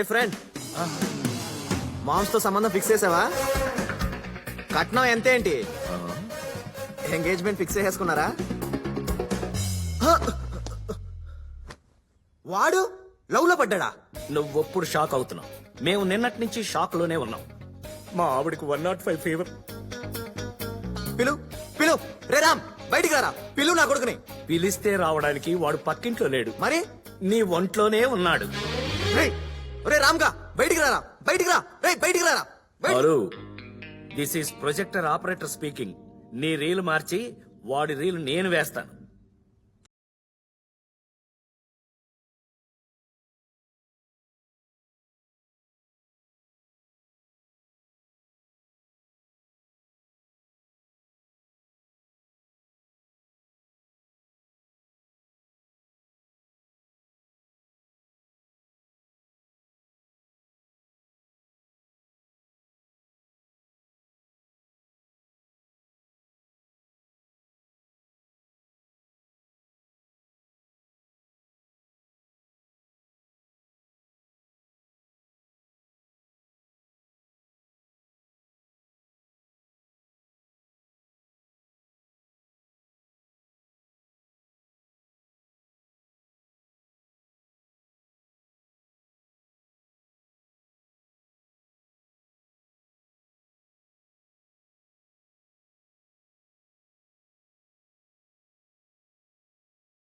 ఏ friend మామ్స్తో సంబంధం fix చేసావా? కట్నం ఎంత ఏంటి ఎంగేజ్మెంట్ ఫిక్స్ చేసుకున్నారా! వాడు లవ్లో పడ్డా నువ్వెప్పుడు షాక్ అవుతున్నావు. మేము నిన్నటి నుంచి షాక్లోనే ఉన్నాం. మా ఆవిడకి వన్ నాట్ ఫైవ్ ఫీవర్ పిలు పిలు రే రామ్ బయటికి రారా? పిలు నా కొడుకుని. పిలిస్తే రావడానికి వాడు పక్కింట్లో లేడు. మరి? నీ ఒంట్లోనే ఉన్నాడు. రే బయటికి రారా బయటికి రా రే బయటికి రారా hello this is projector operator speaking నీ రీల్ మార్చి వాడి రీల్ నేను వేస్తాను.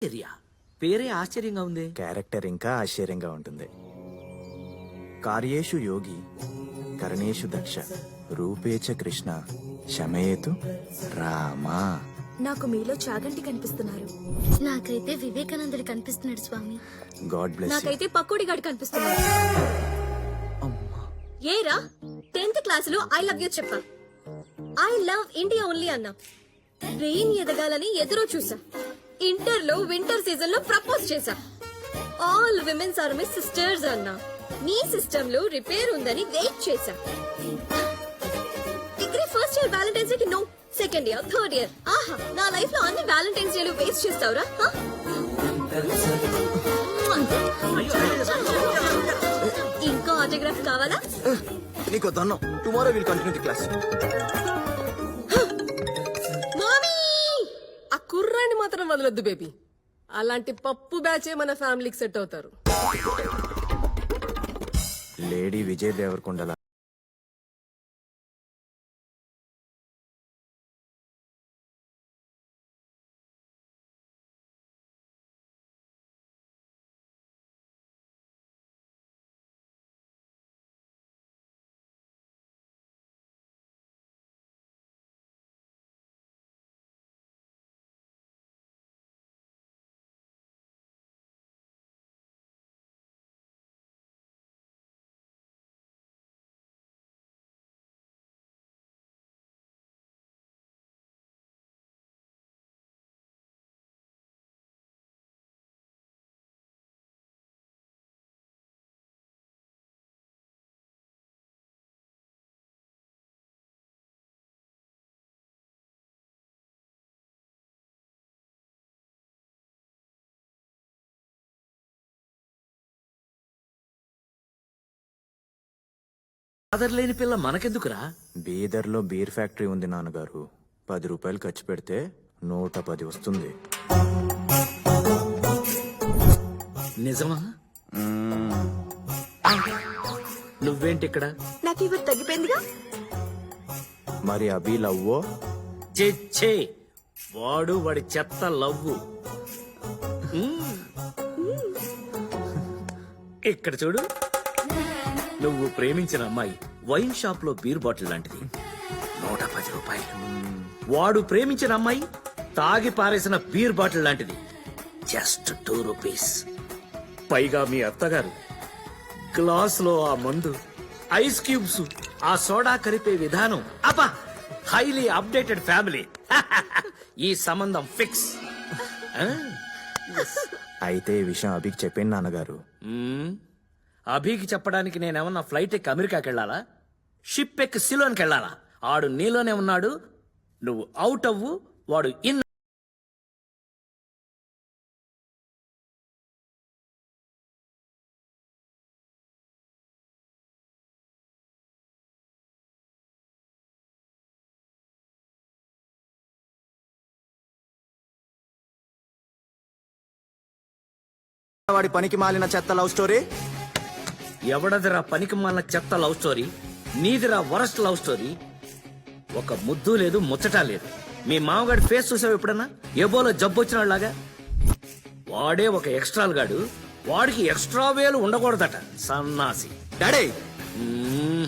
ఏరియా పేరే ఆశ్చర్యంగా ఉంది. క్యారెక్టర్ ఇంకా ఆశ్చర్యంగా ఉంటుంది. కార్యేషు యోగి కరణేషు దక్ష రూపేచ కృష్ణ శమయేతు రామా. నాకు మీలో చాగంటి కనిపిస్తున్నారు. నాకైతే వివేకానందుడు కనిపిస్తున్నాడు స్వామి. గాడ్ బ్లెస్ నాకైతే పకోడి గాడు కనిపిస్తున్నారు ఏరా? టెన్త్ క్లాస్లో ఐ లవ్ యూ చెప్పా. ఐ లవ్ ఇండియా ఓన్లీ అన్నా. బ్రెయిన్ ఎదగాలని ఎదురు చూసా. ఇంటర్లో వింటర్ సీజన్లో ప్రపోజ్ చేశా. All women's are my sisters అన్నా. మీ సిస్టమ్లో రిపేర్ ఉందని వెయిట్ చేశా. Degree first year Valentine's day no second year third year. ఆహా నా లైఫ్లో అన్ని వ్యాలంటైన్స్ డేలు వేస్ట్ చేస్తావురా ఇంకో ఆటోగ్రాఫ్ కావాలా? నీకు దన్నం. Tomorrow will continue the class. మాత్రం వదలొద్దు బేబీ. అలాంటి పప్పు బ్యాచే మన ఫ్యామిలీకి సెట్ అవుతారు. లేడీ విజయ్ దేవరకొండల? ఫాదర్ లేని పిల్ల మనకెందుకురా? బీదర్లో బీర్ ఫ్యాక్టరీ ఉంది నాన్నగారు. పది రూపాయలు ఖర్చు పెడితే నూట పది వస్తుంది. నిజమా? నువ్వేంటి ఇక్కడ? నాకు ఇవి తగ్గిపోయిందిగా? మరి అభి లవ్వో? చెచ్చే వాడు వాడి చెత్త లవ్వు. ఇక్కడ చూడు. నువ్వు ప్రేమించిన అమ్మాయి వైన్ షాప్లో బీర్ బాటిల్ లాంటిది. నూట పది రూపాయలు. వాడు ప్రేమించిన అమ్మాయి తాగి పారేసిన బీర్ బాటిల్ లాంటిది. Just two rupees. పైగా మీ అత్తగారు గ్లాస్లో ఆ మందు ఐస్ క్యూబ్స్ ఆ సోడా కలిపే విధానం. అబ్బా హైలీ అప్డేటెడ్ ఫ్యామిలీ. ఈ సంబంధం ఫిక్స్. అయితే ఈ విషయం అభికి చెప్పాను నాన్నగారు. అభికి చెప్పడానికి నేనేమన్నా ఫ్లైట్ ఎక్కి అమెరికాకి వెళ్ళాలా? షిప్ ఎక్కి సిలోనికి వెళ్ళాలా? ఆడు నీలోనే ఉన్నాడు నువ్వు అవుట్ అవ్వు వాడు ఇన్ వాడి పనికి మాలిన చెత్త లవ్ స్టోరీ? ఎవడదిరా పనికి మాలిన చెత్త లవ్ స్టోరీ? నీదిరా వరస్ట్ లవ్ స్టోరీ? ఒక ముద్దు లేదు ముచ్చట లేదు. మీ మామగాడి ఫేస్ చూసావు ఎప్పుడన్నా? ఏబోలో జబ్బు వచ్చినలాగా వాడే ఒక ఎక్స్ట్రాల్ గాడు. వాడికి ఎక్స్ట్రా వేలు ఉండకూడదట సన్నాసి. డాడీ! మ్మ్.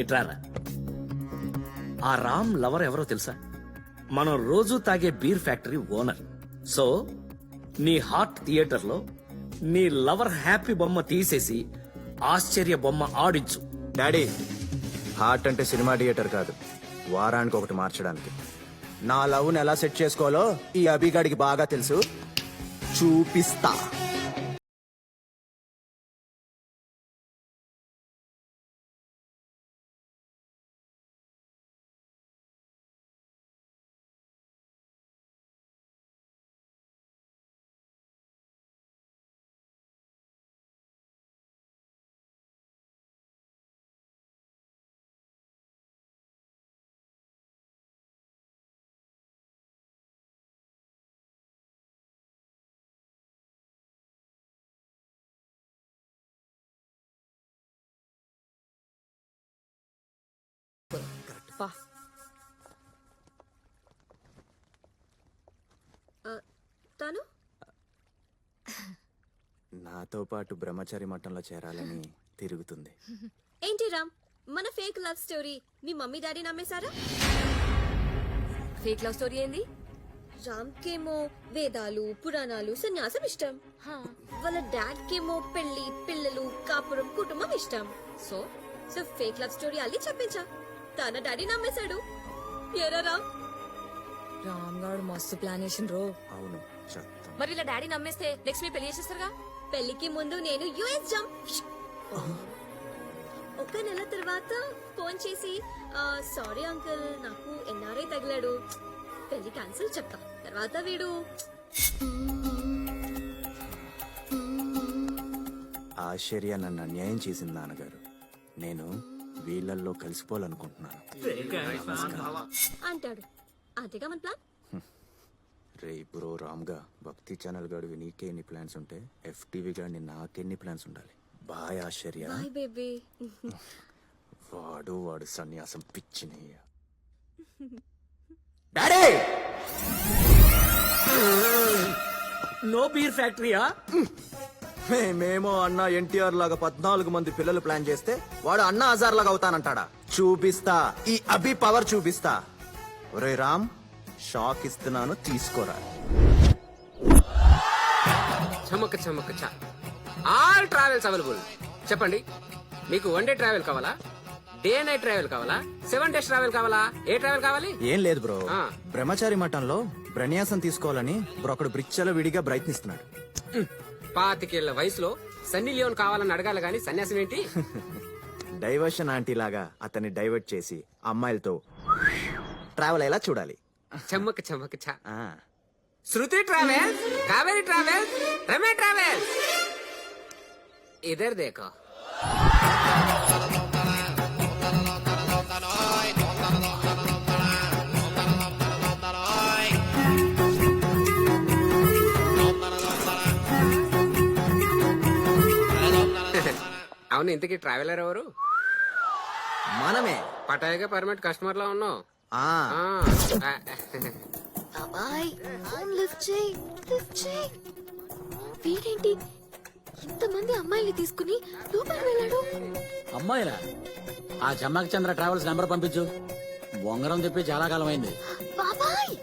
ఇట్రారా. ఆ రామ్ లవర్ ఎవరో తెలుసా? మనం రోజు తాగే బీర్ ఫ్యాక్టరీ ఓనర్. సో నీ హార్ట్ థియేటర్లో నీ లవర్ హ్యాపీ బొమ్మ తీసేసి ఆశ్చర్య బొమ్మ ఆడించు. డాడీ హార్ట్ అంటే సినిమా థియేటర్ కాదు. వారానికి ఒకటి మార్చడానికి. నా లవ్ని ఎలా సెట్ చేసుకోవాలో ఈ అభిగాడికి బాగా తెలుసు. చూపిస్తా. పా. తను? నాతో పాటు బ్రహ్మచారి మఠంలో చేరాలని తిరుగుతుంది. ఏంటి రామ్? మన ఫేక్ లవ్ స్టోరీ మీ మమ్మీ డాడీ నమ్మేశారా? ఫేక్ లవ్ స్టోరీ ఏంది? రామ్ కేమో వేదాలు పురాణాలు సన్యాసం ఇష్టం. వాళ్ళ డాడ్ కేమో పెళ్ళి పిల్లలు కాపురం కుటుంబం ఇష్టం. So? So fake love story అల్లి చెప్పించా. తన డాడీ నమ్మేశాడు. ఎరా రామ్. రామ్ గారు మస్తు ప్లాన్ రో. అవును చెత్త మరి ఇలా డాడీ నమ్మేస్తే నెక్స్ట్ మీ పెళ్ళి చేసేస్తారుగా? పెళ్ళికి ముందు నేను యుఎస్ జంప్. ఒక నెల తర్వాత ఫోన్ చేసి సారీ అంకుల్ నాకు ఎన్ఆర్ఐ తగిలాడు. పెళ్ళి క్యాన్సిల్ చెప్తా. తర్వాత వీడు ఆశ్చర్య నన్ను అన్యాయం చేసింది నాన్నగారు. నేను వీళ్ళల్లో కలిసిపోవాలనుకుంటున్నాను. అంటాడు. అంతేగా మన ప్లాన్? రే బ్రో రామ్గా భక్తి ఛానల్ గాడివి నీకే ఎన్ని ప్లాన్స్ ఉంటే ఎఫ్టీవీ గాడిని నాకెన్ని ప్లాన్స్ ఉండాలి? బాయ్ ఆశ్చర్య. Boy baby. వాడు వాడు సన్యాసం పిచ్చిని డాడీ! నో బీర్ ఫ్యాక్టరీయా? మేమేమో అన్న ఎన్టీఆర్ లాగా పద్నాలుగు మంది పిల్లలు ప్లాన్ చేస్తే వాడు అన్న హజార్ లాగా అవుతానంటాడా? చూపిస్తా. ఈ అభి పవర్ చూపిస్తా. ఒరే రామ్ షాక్ ఇస్తున్నాను తీసుకోరా. చమక చమక చ. All travels available. చెప్పండి మీకు వన్ డే ట్రావెల్ కావాలా? డే నైట్ ట్రావెల్ కావాలా? సెవెన్ డేస్ ట్రావెల్ కావాలా? ఏ ట్రావెల్ కావాలి? ఏం లేదు బ్రో. ఆ. బ్రహ్మచారి మఠంలో బ్రన్యాసం తీసుకోవాలని బ్రో ఒకడు బ్రిచ్చల విడిగా ప్రయత్నిస్తున్నాడు. పాతికేళ్ళ వయసులో సన్నీ లియోన్ కావాలని అడగాలి గాని సన్యాసం ఏంటి? డైవర్షన్ ఆంటీ లాగా అతన్ని డైవర్ట్ చేసి అమ్మాయిలతో ట్రావెల్ అయ్యేలా చూడాలి. చమ్మక చమ్మక చ. ఆ. శృతి ట్రావెల్ కావేరి ట్రావెల్ రమే ట్రావెల్. ఇదర్ దేకో. ఇంతకీ ట్రావెలర్ ఎవరు? మనమే. పటాయిగా పర్మనెంట్ కస్టమర్ లా ఉన్నావు. ఆ. ఆ, ఆ, బాబాయ్ ఫోన్ లిఫ్ట్ చేయి లిఫ్ట్ చేయి. వీడేంటి? ఇంతమంది అమ్మాయిలు తీసుకుని లోపలికి వెళ్ళాడు. అమ్మాయిరా ఆ జమ్మక్ చంద్ర ట్రావెల్స్ నెంబర్ పంపించు. బొంగరం చెప్పి చాలా కాలం అయింది బాబాయ్!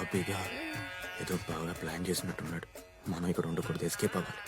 అబ్బిగా ఏదో బాగా ప్లాన్ చేసినట్టున్నాడు. మనం ఇక్కడ ఉండకూడదు ఎస్కేప్ అవ్వాలి.